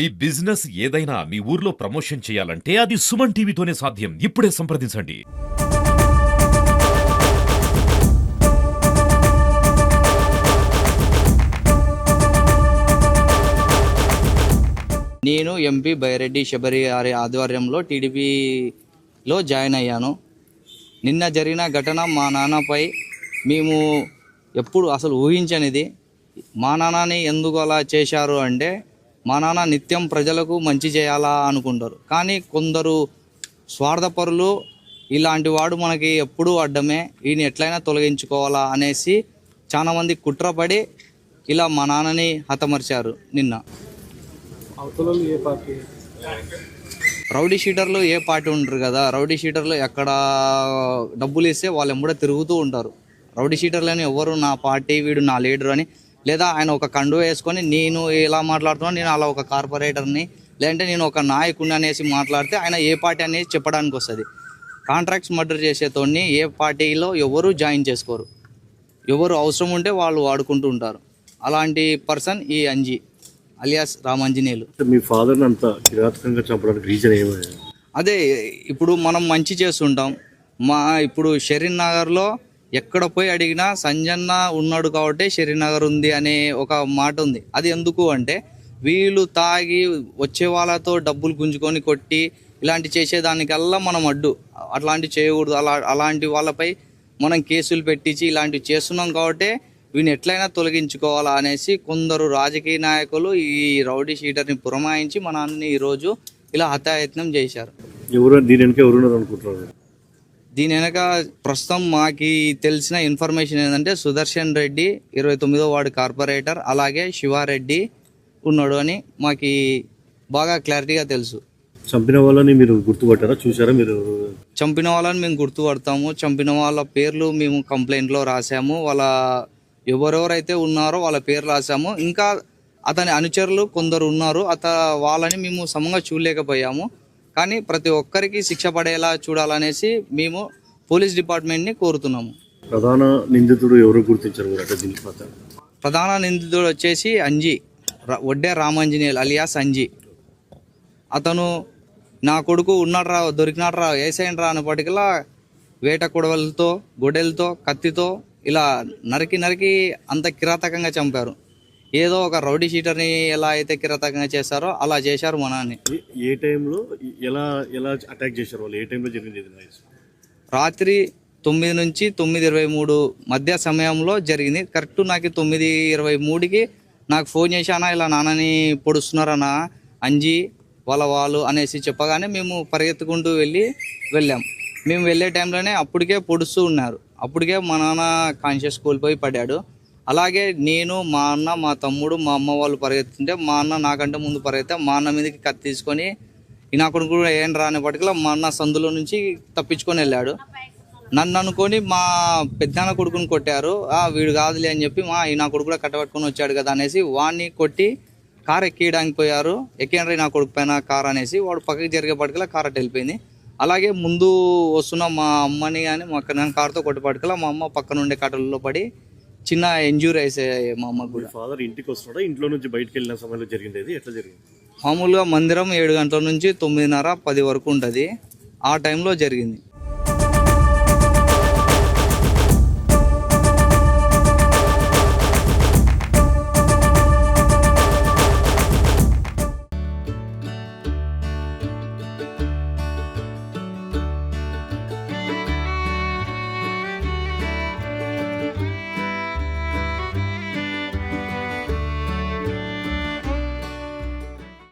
ఈ బిజినెస్ ఏదైనా మీ ఊర్లో ప్రమోషన్ చేయాలంటే అది సుమన్ టీవీతోనే సాధ్యం. ఇప్పుడే సంప్రదించండి. నేను ఎంపీ బైరెడ్డి శబరి గారి ఆధ్వర్యంలో టీడీపీలో జాయిన్ అయ్యాను. నిన్న జరిగిన ఘటన మా నాన్నపై మేము ఎప్పుడు అసలు ఊహించనిది. మా నాన్నని ఎందుకు అలా చేశారు అంటే మా నాన్న నిత్యం ప్రజలకు మంచి చేయాలా అనుకుంటారు. కానీ కొందరు స్వార్థపరులు ఇలాంటి వాడు మనకి ఎప్పుడూ అడ్డమే ఈయన ఎట్లయినా తొలగించుకోవాలా అనేసి చాలామంది కుట్రపడి ఇలా మా నాన్నని హతమర్చారు నిన్న. రౌడీ షీటర్లు ఏ పార్టీ ఉంటారు కదా రౌడీ షీటర్లు ఎక్కడ డబ్బులు ఇస్తే వాళ్ళు ఎంబడ తిరుగుతూ ఉంటారు. రౌడీ షీటర్లు అని ఎవరు నా పార్టీ వీడు నా లీడర్ అని లేదా ఆయన ఒక కండు వేసుకొని నేను ఎలా మాట్లాడుతున్నా నేను అలా ఒక కార్పొరేటర్ని లేదంటే నేను ఒక నాయకుడిని అనేసి మాట్లాడితే ఆయన ఏ పార్టీ అనేది చెప్పడానికి వస్తుంది. కాంట్రాక్ట్స్ మర్డర్ చేసేతోని ఏ పార్టీలో ఎవరు జాయిన్ చేసుకోరు. ఎవరు అవసరం ఉంటే వాళ్ళు వాడుకుంటూ ఉంటారు. అలాంటి పర్సన్ ఈ అంజీ అలియాస్ రామాంజనేయులు మీ ఫాదర్ని అంత కిరాతకంగా చంపడానికి రీజన్ ఏమైంది అదే ఇప్పుడు మనం మంచి చేస్తుంటాం. మా ఇప్పుడు షరీన్ నగర్లో ఎక్కడ పోయి అడిగినా సంజన్న ఉన్నాడు కాబట్టి శరీనగర్ ఉంది అనే ఒక మాట ఉంది. అది ఎందుకు అంటే వీళ్ళు తాగి వచ్చే వాళ్ళతో డబ్బులు గుంజుకొని కొట్టి ఇలాంటి చేసేదానికల్లా మనం అడ్డు. అట్లాంటివి చేయకూడదు. అలా అలాంటి వాళ్ళపై మనం కేసులు పెట్టించి ఇలాంటివి చేస్తున్నాం కాబట్టి వీని ఎట్లయినా తొలగించుకోవాలా అనేసి కొందరు రాజకీయ నాయకులు ఈ రౌడీ షీటర్ని పురమాయించి మనల్ని ఈరోజు ఇలా హత్యాయత్నం చేశారు. ఎవరు దీని వెనక అనుకుంటున్నారు? దీని వెనక ప్రస్తుతం మాకి తెలిసిన ఇన్ఫర్మేషన్ ఏంటంటే సుదర్శన్ రెడ్డి ఇరవై తొమ్మిదో వార్డు కార్పొరేటర్ అలాగే శివారెడ్డి ఉన్నాడు అని మాకి బాగా క్లారిటీగా తెలుసు. చంపిన వాళ్ళని మీరు గుర్తుపట్టారా? చూసారా మీరు? చంపిన వాళ్ళని మేము గుర్తుపడతాము. చంపిన వాళ్ళ పేర్లు మేము కంప్లైంట్లో రాసాము వాళ్ళ ఎవరెవరైతే ఉన్నారో వాళ్ళ పేరు రాసాము ఇంకా అతని అనుచరులు కొందరు ఉన్నారు. అత వాళ్ళని మేము సమంగా చూడలేకపోయాము. కానీ ప్రతి ఒక్కరికి శిక్ష పడేలా చూడాలనేసి మేము పోలీస్ డిపార్ట్మెంట్ని కోరుతున్నాము. ప్రధాన నిందితుడు ఎవరు గుర్తించారు? అంటే దీని ప్రధాన నిందితుడు వచ్చేసి అంజీ ర- వడ్డే రామాంజనేయులు అలియాస్ అంజీ. అతను నా కొడుకు ఉన్నాడ్రా దొరికినాడ్రా వేసేయండి రా అనేప్పటికల్లా వేట కొడవలతో గొడ్డలతో కత్తితో ఇలా నరికి నరికి అంత కిరాతకంగా చంపారు. ఏదో ఒక రౌడీ షీటర్ని ఎలా అయితే కిరాతకంగా చేశారో అలా చేశారు మా నాన్ని ఏ- టైంలో ఎలా ఎలా అటాక్ చేశారు వాళ్ళు? ఏ టైంలో జరిగింది రాత్రి తొమ్మిది నుంచి తొమ్మిది ఇరవై మూడు మధ్య సమయంలో జరిగింది. కరెక్ట్ నాకు తొమ్మిది ఇరవై మూడుకి నాకు ఫోన్ చేశానా ఇలా నాన్నని పొడుస్తున్నారన్నా అంజి వాళ్ళ వాళ్ళు అనేసి చెప్పగానే మేము పరిగెత్తుకుంటూ వెళ్ళి వెళ్ళాం. మేము వెళ్ళే టైంలోనే అప్పటికే పొడుస్తూ ఉన్నారు. అప్పటికే మా నాన్న కాన్షియస్ కోల్పోయి పడ్డాడు. అలాగే నేను మా అన్న మా తమ్ముడు మా అమ్మ వాళ్ళు పరిగెత్తుంటే మా అన్న నాకంటే ముందు పరిగెత్తే మా అన్న మీదకి కత్తి తీసుకొని ఈ నా కొడుకు కూడా ఏం రానిప్పటికీ మా అన్న సందులో నుంచి తప్పించుకొని వెళ్ళాడు. నన్ను అనుకొని మా పెద్దనాన్న కొడుకుని కొట్టారు. ఆ వీడు కాదులే అని చెప్పి మా ఈ నా కొడుకు కూడా కట్టబట్టుకొని వచ్చాడు కదా అనేసి వాడిని కొట్టి కార్ ఎక్కియడానికి పోయారు. ఎక్కిండ్రి నా కొడుకు పైన కార్ అనేసి వాడు పక్కకి జరిగేపటికల్లా కార్ అటు వెళ్ళిపోయింది. అలాగే ముందు వస్తున్న మా అమ్మని కానీ మా అక్క నేను కార్తో కొట్టేపటికల్లా మా అమ్మ పక్కన ఉండే కట్టలలో పడి చిన్న ఇంజూరీ అయితే మా అమ్మకు కూడా. ఫాదర్ ఇంటికి వస్తున్నాడా? ఇంట్లో నుంచి బయటకు వెళ్ళిన సమయంలో జరిగింది ఇది ఎట్లా జరిగింది? మామూలుగా మందిరం ఏడు గంటల నుంచి తొమ్మిదిన్నర పది వరకు ఉంటుంది. ఆ టైంలో జరిగింది.